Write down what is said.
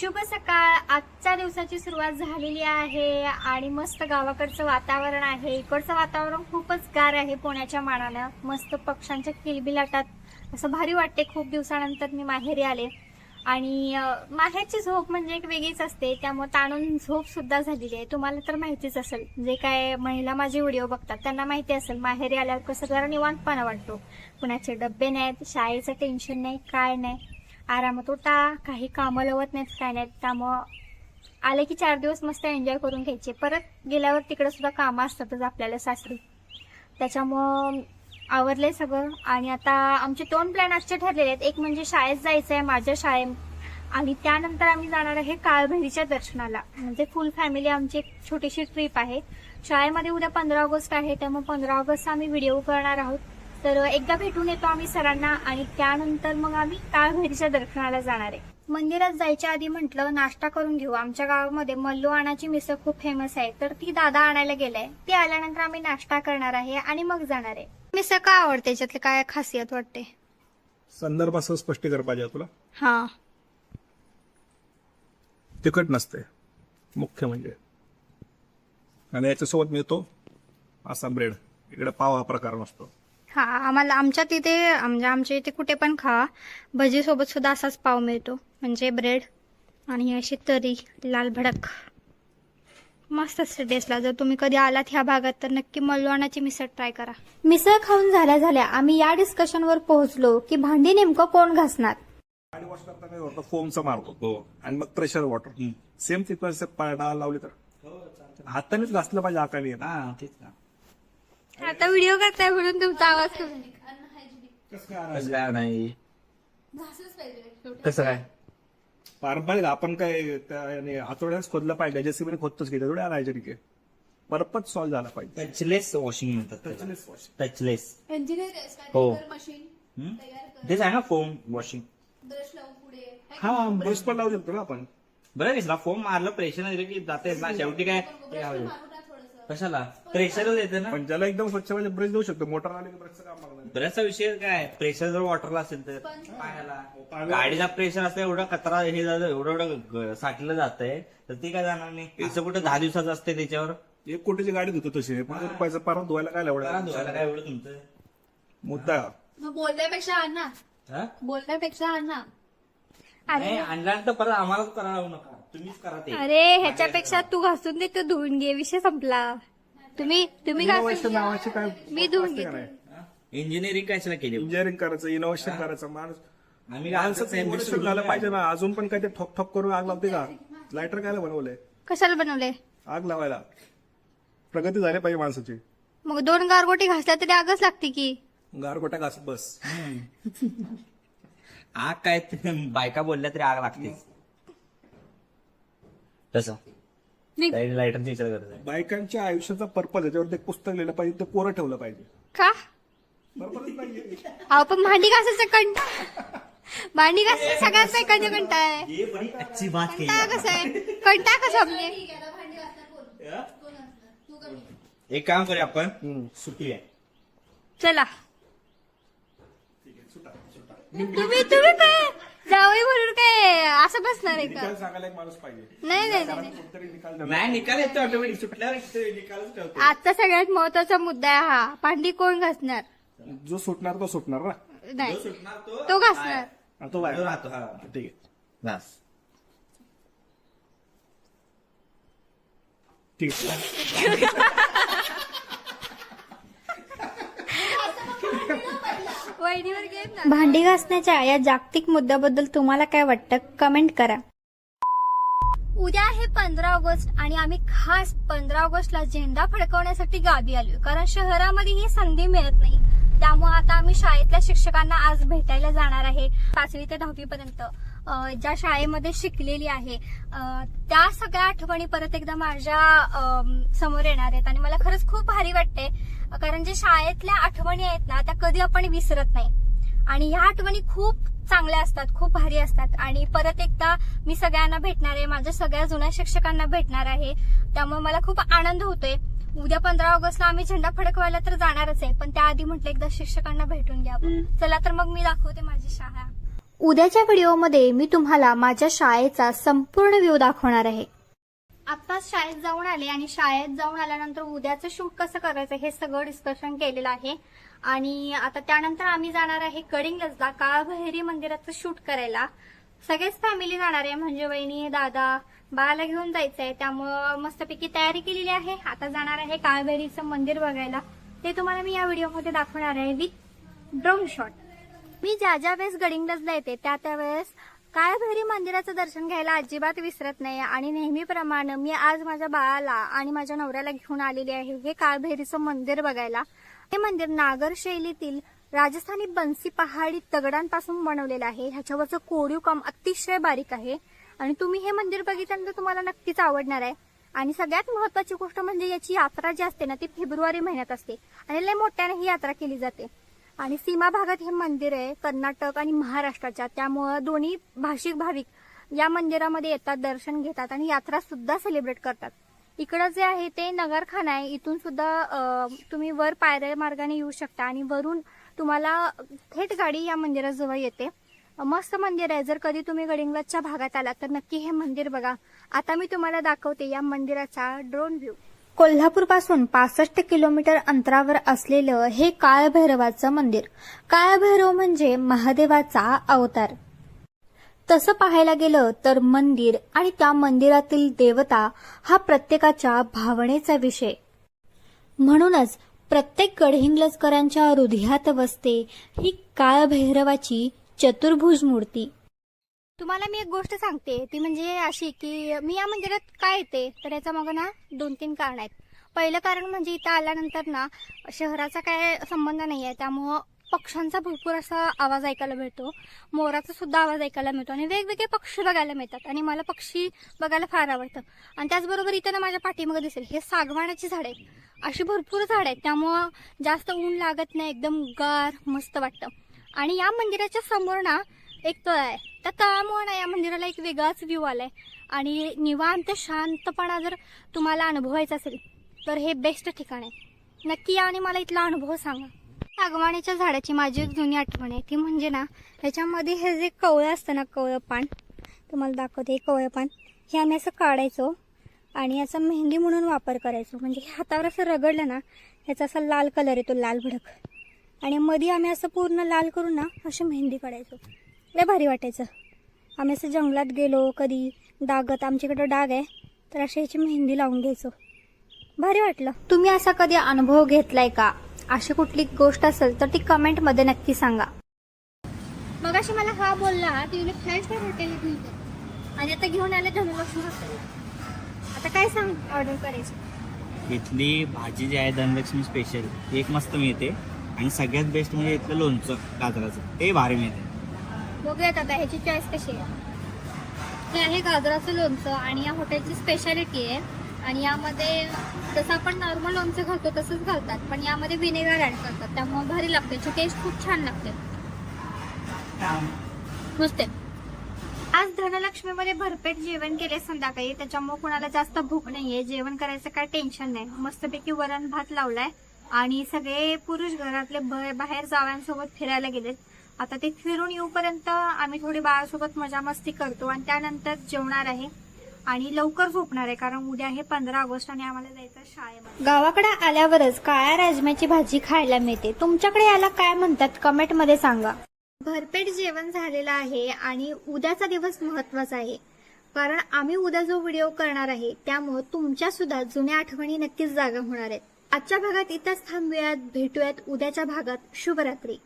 शुभ सकाळ. आजच्या दिवसाची सुरुवात झालेली आहे आणि मस्त गावाकडचं वातावरण आहे. इकडचं वातावरण खूपच गार आहे पुण्याच्या मानानं. मस्त पक्ष्यांच्या किलबिलाटात. असं भारी वाटते. खूप दिवसानंतर मी माहेरी आले. आणि माहेरची झोप म्हणजे एक वेगळीच असते. त्यामुळे ताणून झोप सुद्धा झालेली आहे. तुम्हाला तर माहितीच असेल. जे काय महिला माझे व्हिडिओ बघतात त्यांना माहिती असेल माहेरी आल्यावर कसं जरा निवांतपणा वाटतो. कुणाचे डब्बे नाहीत शाळेचं टेन्शन नाही काय नाही. आरामात होता काही कामं लवत नाहीत काय नाहीत. त्यामुळं आले की चार दिवस मस्त एन्जॉय करून घ्यायचे. परत गेल्यावर तिकडे सुद्धा कामं असतातच आपल्याला सासरी. त्याच्यामुळं आवरले सगळं. आणि आता आमचे दोन प्लॅन आजचे ठरलेले आहेत. एक म्हणजे शाळेत जायचं आहे माझ्या शाळेत. आणि त्यानंतर आम्ही जाणार आहे काळभैरीच्या दर्शनाला. म्हणजे फुल फॅमिली आमची एक छोटीशी ट्रिप आहे. शाळेमध्ये उद्या पंधरा ऑगस्ट आहे. त्यामुळे पंधरा ऑगस्ट आम्ही व्हिडिओ करणार आहोत. तर एकदा भेटून येतो आम्ही सरांना आणि त्यानंतर मग आम्ही काळभैरीच्या दर्शनाला जाणार आहे. मंदिरात जायच्या आधी म्हटलं नाश्ता करून घेऊ. आमच्या गावामध्ये मल्लू आणाची मिसळ खूप फेमस आहे. तर ती दादा आणायला गेलाय. ती आल्यानंतर आम्ही नाश्ता करणार आहे आणि मग जाणार आहे. मिसळ का आवडते? त्याच्यातली काय खासियत वाटते? संदर्भासह स्पष्टीकरण पाहिजे तुला. हा. तिखट नसते मुख्य म्हणजे. आणि याच्यासोबत मिळतो असा ब्रेड इकडे पाव हा प्रकार नसतो. हा आम्हाला आमच्या तिथे म्हणजे आमच्या इथे कुठे पण खा. भजी सोबत सुद्धा असाच पाव मिळतो. म्हणजे ब्रेड आणि ही अशी तरी लाल भडक. मस्त असते टेस्टला जर तुम्ही कधी आलात ह्या भागात तर नक्की मलवाणाची मिसळ ट्राय करा. मिसळ खाऊन झाल्या झाल्या आम्ही या डिस्कशनवर पोहोचलो की भांडी नेमकं कोण घासणार? आणि वॉश करताना काय होतं फोमचं मारतो आणि मग प्रेशर वॉटर सेम सिक्वेन्स पाळणा लावली तर? हातानेच घासलं पाहिजे हा तेच ना. आता व्हिडिओ करताय म्हणून तुमचा आवाज कमी. कसं नाही कसं काय? पारंपरिक आपण काय त्या आतोड्याच खोदलं पाहिजे जेसीबीने खोदतोच की तेवढे आणायचे ठीक आहे परपत सॉल्व झाला पाहिजे. टचलेस वॉशिंग म्हणतात. टचलेस का? हो. तर मशीन हम्म? तयार कर. तेच आहे ना फोम वॉशिंग हा ब्रश पण लावू शकतो ना आपण. बरं दिसला फोम मारलं प्रेशर की जाते ना शेवटी काय? कशाला? प्रेशरच येते ना. पण ज्याला एकदम स्वच्छ म्हणजे ब्रश देऊ शकतो. मोटर आले की ब्रशचं काम मागणार बऱ्याचसा विषय काय? प्रेशर जर वॉटरला असेल तर? पाण्याला गाडीचा प्रेशर असतं एवढा कचरा हे झालं एवढं एवढं ग- साठलं जातंय. तर ते काय जाणार नाही? असं कुठं दहा दिवसाचं असते त्याच्यावर? एक कोटीची गाडी धुतो तशी. पाच रुपयाचं पारा धुवायला काय धुवायला काय एवढं तुमचं? मुद्दा. मग बोलण्यापेक्षा आण. ना हा? बोलण्यापेक्षा आण. ना नाही आणल्यानंतर परत आम्हालाच करायला लावू नका. तुम्हीच करा ते. अरे ह्याच्यापेक्षा तू घासून दे तू धुवून घे विषय संपला. तुम्ही तुम्ही घासून इनोव्हेशन नावाची काय मी धुवून असते का घेते. नाही. इंजिनिअरिंग कशाला केली? इंजिनिअरिंग करायचं इनोव्हेशन करायचं. माणूस आम्ही माणसाचं झालं पाहिजे ना. अजून पण काय ते ठोक ठोक करून आग लावते का? लायटर काय बनवलंय? कशाला बनवले आग लावायला. प्रगती झाली पाहिजे माणसाची. मग दोन गारगोटी घासल्या तरी आगच लागते की? गारगोट्या घास बस. आग काय ते बायका बोलल्या तरी आग लागते तसं. लायटरची विचार करत आहे बायकांच्या आयुष्याचा पर्पज याच्यावर ते पुस्तक लिहिलं पाहिजे ते कोरं ठेवलं पाहिजे. का? पर्पजच नाहीये. अहो पण भांडी घासायचं कंटा भांडी घासायचं सगळ्यात कंटा आहे. ये बड़ी अच्छी बात कही कंटा कसं आहे? कंटा कसा म्हणजे एक काम करूया आपण. सुट्टी आहे. चला. तुम्ही तुम्ही काय जावई म्हणून काय असं बसणार आहे का? निकाल सांगायला एक माणूस पाहिजे. नाही नाही निकाल देणार. नाही निकाल येतो ऑटोमॅटिक. सुटल्यावर इथे निकालच ठेवतो. आजचा सगळ्यात महत्त्वाचा मुद्दा आहे हा. भांडी कोण घासणार? जो सुटणार तो सुटणार ना. नाही. सुटणार तो तो घासणार. हा, तो बाहेर. तो राहतो हा. ठीक आहे. बस ठीक आहे. भांडी घासण्याच्या या जागतिक मुद्द्याबद्दल तुम्हाला काय वाटतं कमेंट करा. उद्या आहे पंधरा ऑगस्ट आणि आम्ही खास पंधरा ऑगस्टला झेंडा फडकवण्यासाठी गावी आलोय. कारण शहरामध्ये ही संधी मिळत नाही. त्यामुळे आता आम्ही शाळेतल्या शिक्षकांना आज भेटायला जाणार आहे पाचवी ते दहावी पर्यंत ज्या शाळेमध्ये शिकलेली आहे त्या सगळ्या आठवणी परत एकदा माझ्यासमोर येणार आहेत. आणि मला खरंच खूप भारी वाटते कारण जे शाळेतल्या आठवणी आहेत ना त्या कधी आपण विसरत नाही. आणि ह्या आठवणी खूप चांगल्या असतात खूप भारी असतात. आणि परत एकदा मी सगळ्यांना भेटणार आहे माझ्या सगळ्या जुन्या शिक्षकांना भेटणार आहे. त्यामुळे मला खूप आनंद होतोय. उद्या पंधरा ऑगस्टला आम्ही झेंडा फडकवायला तर जाणारच आहे पण त्याआधी म्हटलं एकदा शिक्षकांना भेटून घ्यावं चला तर मग मी दाखवते माझी शाळा. उद्याच्या व्हिडिओमध्ये मी तुम्हाला माझ्या शाळेचा संपूर्ण व्ह्यू दाखवणार आहे. आत्ताच शाळेत जाऊन आले आणि शाळेत जाऊन आल्यानंतर उद्याचं शूट कसं करायचं हे सगळं डिस्कशन केलेलं आहे. आणि आता त्यानंतर आम्ही जाणार आहे कडिंगलजला काळभैरी मंदिराचं शूट करायला. सगळेच फॅमिली जाणार आहे म्हणजे वहिनी दादा बाळाला घेऊन जायचं आहे त्यामुळं मस्तपैकी तयारी केलेली आहे. आता जाणार आहे काळभैरीचं मंदिर बघायला. ते तुम्हाला मी या व्हिडिओमध्ये दाखवणार आहे विथ ड्रोन शॉट. मी ज्या ज्या वेळेस गडिंगलजला येते त्या त्यावेळेस काळभैरी मंदिराचं दर्शन घ्यायला अजिबात विसरत नाही. आणि नेहमीप्रमाणे मी आज माझ्या बाळाला आणि माझ्या नवऱ्याला घेऊन आलेली आहे. हे काळभैरीचं मंदिर बघायला. हे मंदिर नागर शैलीतील राजस्थानी बन्सी पहाडी दगडांपासून बनवलेलं आहे. ह्याच्यावरचं कोरीव काम अतिशय बारीक आहे. आणि तुम्ही हे मंदिर बघितल्यानंतर तुम्हाला नक्कीच आवडणार आहे. आणि सगळ्यात महत्वाची गोष्ट म्हणजे याची यात्रा जी असते ना ती फेब्रुवारी महिन्यात असते. आणि लय मोठ्याने ही यात्रा केली जाते. आणि सीमा भागात हे मंदिर आहे कर्नाटक आणि महाराष्ट्राच्या. त्यामुळं दोन्ही भाषिक भाविक या मंदिरामध्ये येतात दर्शन घेतात आणि यात्रा सुद्धा सेलिब्रेट करतात. इकडं जे आहे ते नगरखाना आहे. इथून सुद्धा तुम्ही वर पायऱ्या मार्गाने येऊ शकता आणि वरून तुम्हाला थेट गाडी या मंदिराजवळ येते. मस्त मंदिर आहे. जर कधी तुम्ही गडिंगलजच्या भागात आलात तर नक्की हे मंदिर बघा. आता मी तुम्हाला दाखवते या मंदिराचा ड्रोन व्ह्यू कोल्हापूरपासून पासष्ट किलोमीटर अंतरावर असलेलं हे काळभैरवाचं मंदिर. काळभैरव म्हणजे महादेवाचा अवतार. तसं पाहायला गेलं तर मंदिर आणि त्या मंदिरातील देवता हा प्रत्येकाच्या भावनेचा विषय. म्हणूनच प्रत्येक गडहिंग्लजकरांच्या हृदयात वसते ही काळभैरवाची चतुर्भुज मूर्ती तुम्हाला मी एक गोष्ट सांगते. ती म्हणजे अशी की मी या मंदिरात काय येते? तर याच्या मागं ना दोन तीन कारण आहेत. पहिलं कारण म्हणजे इथं आल्यानंतर ना शहराचा काय संबंध नाही आहे त्यामुळं पक्ष्यांचा भरपूर असा आवाज ऐकायला मिळतो. मोराचा सुद्धा आवाज ऐकायला मिळतो आणि वेगवेगळे पक्षी बघायला मिळतात आणि मला पक्षी बघायला फार आवडतं. आणि त्याचबरोबर इथं ना माझ्या पाठीमागं दिसेल हे सागवानाची झाड आहेत. अशी भरपूर झाड आहेत. त्यामुळं जास्त ऊन लागत नाही एकदम गार मस्त वाटतं. आणि या मंदिराच्या समोर ना एक तळ आहे. त्या तळामुळे ना या मंदिराला एक वेगळाच व्ह्यू आलाय. आणि निवांत शांतपणा जर तुम्हाला अनुभवायचा असेल तर हे बेस्ट ठिकाण आहे. नक्की या आणि मला इथला अनुभव सांगा. सागवाणीच्या झाडाची माझी एक जुनी आठवण आहे. ती म्हणजे ना ह्याच्यामध्ये हे जे कवळं असतं ना कवळं पान तुम्हाला दाखवते हे कवळं पान हे आम्ही असं काढायचो आणि याचा मेहंदी म्हणून वापर करायचो. म्हणजे हे हातावर असं रगडलं ना ह्याचा असा लाल कलर येतो लाल भडक. आणि मध्ये आम्ही असं पूर्ण लाल करून ना अशी मेहंदी काढायचो. लय भारी वाटायचं. आम्ही असं जंगलात गेलो कधी डागत आमच्याकडं डाग आहे तर अशी ह्याची मेहंदी लावून घ्यायचो. भारी वाटलं. तुम्ही असा कधी अनुभव घेतलाय का? अशी कुठली गोष्ट असेल तर ती कमेंटमध्ये नक्की सांगा. मग अशी मला हा बोलला तिने फाईव्ह स्टार हॉटेल आणि आता घेऊन आले धनुलक्ष्मी हॉटेल आता काय सांग ऑर्डर करायचं. इथली भाजी जी आहे धनलक्ष्मी स्पेशल एक मस्त मिळते. आणि सगळ्यात बेस्ट म्हणजे इथलं लोणचं गाजराचं. ते भारी मिळते. बघूयात आता ह्याची चॉईस कशी आहे. हे आहे गाजराचं लोणचं आणि या हॉटेलची स्पेशालिटी आहे. आणि यामध्ये जसं आपण नॉर्मल लोणचं घालतो तसंच घालतात. पण यामध्ये विनेगर ऍड करतात. त्यामुळे भारी लागते. याची टेस्ट खूप छान लागते. नुसते आज धनलक्ष्मीमध्ये भरपेट जेवण केले संध्याकाळी. त्याच्यामुळे कुणाला जास्त भूक नाहीये. जेवण करायचं काय टेन्शन नाही. मस्तपैकी वरण भात लावलाय. आणि सगळे पुरुष घरातले बाहेर जाव्यांसोबत फिरायला गेलेत. आता ते फिरून येऊपर्यंत आम्ही थोडी बाळासोबत मजा मस्ती करतो आणि त्यानंतर जेवणार आहे आणि लवकर झोपणार आहे कारण उद्या आहे पंधरा ऑगस्ट आणि आम्हाला जायचं शाळेमध्ये. गावाकडे आल्यावरच काळ्या राजम्याची भाजी खायला मिळते. तुमच्याकडे याला काय म्हणतात? कमेंटमध्ये सांगा. भरपेट जेवण झालेलं आहे आणि उद्याचा दिवस महत्त्वाचा आहे. कारण आम्ही उद्या जो व्हिडिओ करणार आहे त्यामुळे तुमच्या सुद्धा जुन्या आठवणी नक्कीच जागा होणार आहेत. आजच्या भागात इथंच थांबूयात भेटूयात उद्याच्या भागात. शुभरात्री.